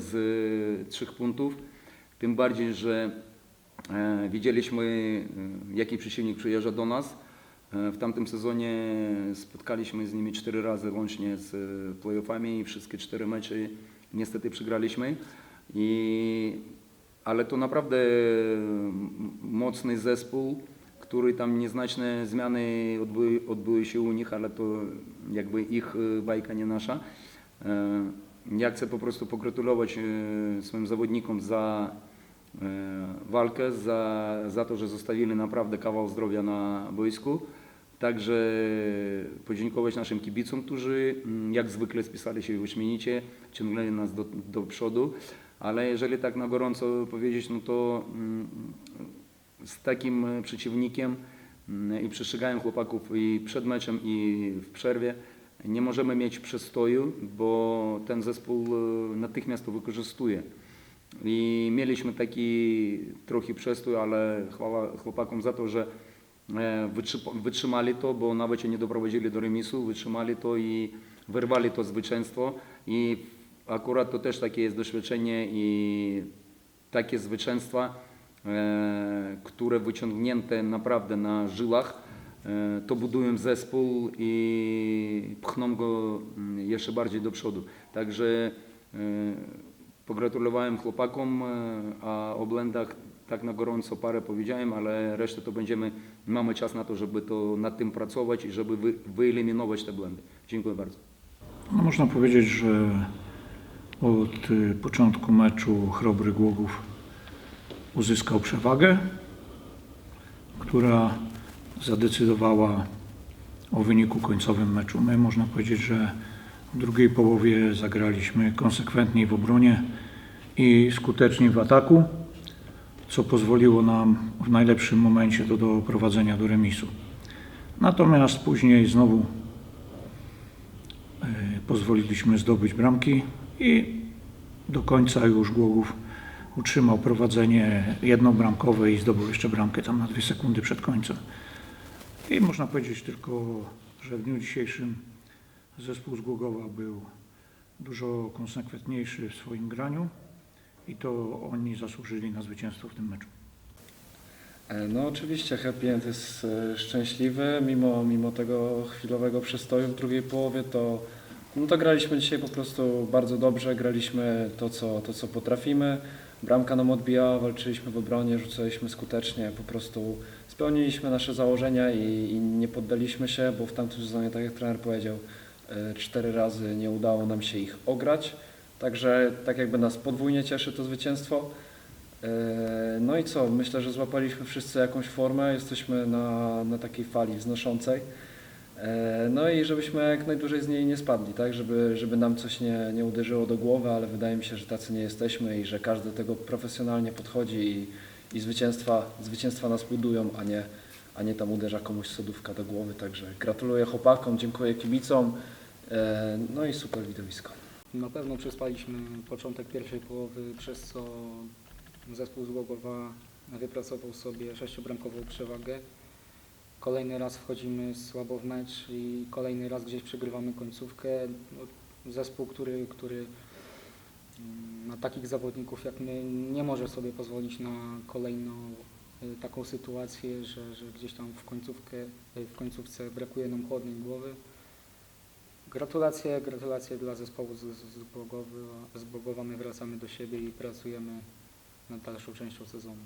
z e, trzech punktów. Tym bardziej, że e, widzieliśmy, e, jaki przeciwnik przyjeżdża do nas. E, W tamtym sezonie spotkaliśmy z nimi cztery razy łącznie z e, playoffami i wszystkie cztery mecze niestety przegraliśmy. I, ale to naprawdę m- mocny zespół, który tam nieznaczne zmiany odbyły, odbyły się u nich, ale to jakby ich e, bajka, nie nasza. Ja chcę po prostu pogratulować e, swoim zawodnikom za e, walkę, za, za to, że zostawili naprawdę kawał zdrowia na boisku. Także podziękować naszym kibicom, którzy mm, jak zwykle spisali się wyśmienicie, ciągnęli nas do, do przodu. Ale jeżeli tak na gorąco powiedzieć, no to mm, z takim e, przeciwnikiem mm, i przestrzegałem chłopaków i przed meczem i w przerwie, nie możemy mieć przestoju, bo ten zespół e, natychmiast to wykorzystuje. I mieliśmy taki trochę przestój, ale chwała chłopakom za to, że e, wytrzy- wytrzymali to, bo nawet się nie doprowadzili do remisu, wytrzymali to i wyrwali to zwycięstwo. I akurat to też takie jest doświadczenie i takie zwycięstwa, e, które wyciągnięte naprawdę na żyłach, to budują zespół i pchną go mm, jeszcze bardziej do przodu. Także e, pogratulowałem chłopakom, e, a o blendach tak na gorąco parę powiedziałem, ale resztę to będziemy, mamy czas na to, żeby to nad tym pracować i żeby wy, wyeliminować te błędy. Dziękuję bardzo. No, można powiedzieć, że od y, początku meczu Chrobry Głogów uzyskał przewagę, która zadecydowała o wyniku końcowym meczu. My można powiedzieć, że w drugiej połowie zagraliśmy konsekwentniej w obronie i skuteczniej w ataku, co pozwoliło nam w najlepszym momencie do doprowadzenia do remisu. Natomiast później znowu E, pozwoliliśmy zdobyć bramki i do końca już Głogów utrzymał prowadzenie jednobramkowe i zdobył jeszcze bramkę tam na dwie sekundy przed końcem. I można powiedzieć tylko, że w dniu dzisiejszym zespół z Głogowa był dużo konsekwentniejszy w swoim graniu i to oni zasłużyli na zwycięstwo w tym meczu. E, No oczywiście Happy End jest e, szczęśliwy, mimo, mimo tego chwilowego przestoju w drugiej połowie, to, no to graliśmy dzisiaj po prostu bardzo dobrze, graliśmy to co, to, co potrafimy. Bramka nam odbijała, walczyliśmy w obronie, rzucaliśmy skutecznie, po prostu spełniliśmy nasze założenia i, i nie poddaliśmy się, bo w tamtym sezonie, tak jak trener powiedział, e, cztery razy nie udało nam się ich ograć. Także tak jakby nas podwójnie cieszy to zwycięstwo. E, No i co? Myślę, że złapaliśmy wszyscy jakąś formę, jesteśmy na, na takiej fali wznoszącej. E, No i żebyśmy jak najdłużej z niej nie spadli, tak? Żeby, żeby nam coś nie, nie uderzyło do głowy, ale wydaje mi się, że tacy nie jesteśmy i że każdy do tego profesjonalnie podchodzi i, i zwycięstwa, zwycięstwa nas budują, a nie, a nie tam uderza komuś sodówka do głowy. Także gratuluję chłopakom, dziękuję kibicom. E, No i super widowisko. Na pewno przespaliśmy początek pierwszej połowy, przez co zespół z Głogowa wypracował sobie sześciobramkową przewagę. Kolejny raz wchodzimy słabo w mecz i kolejny raz gdzieś przegrywamy końcówkę. No, Zespół, który, który mm, na takich zawodników jak my nie może sobie pozwolić na kolejną y, taką sytuację, że, że gdzieś tam w, końcówkę, y, w końcówce brakuje nam chłodnej głowy. Gratulacje, gratulacje dla zespołu z, z, z Bogowa. My wracamy do siebie i pracujemy nad dalszą częścią sezonu.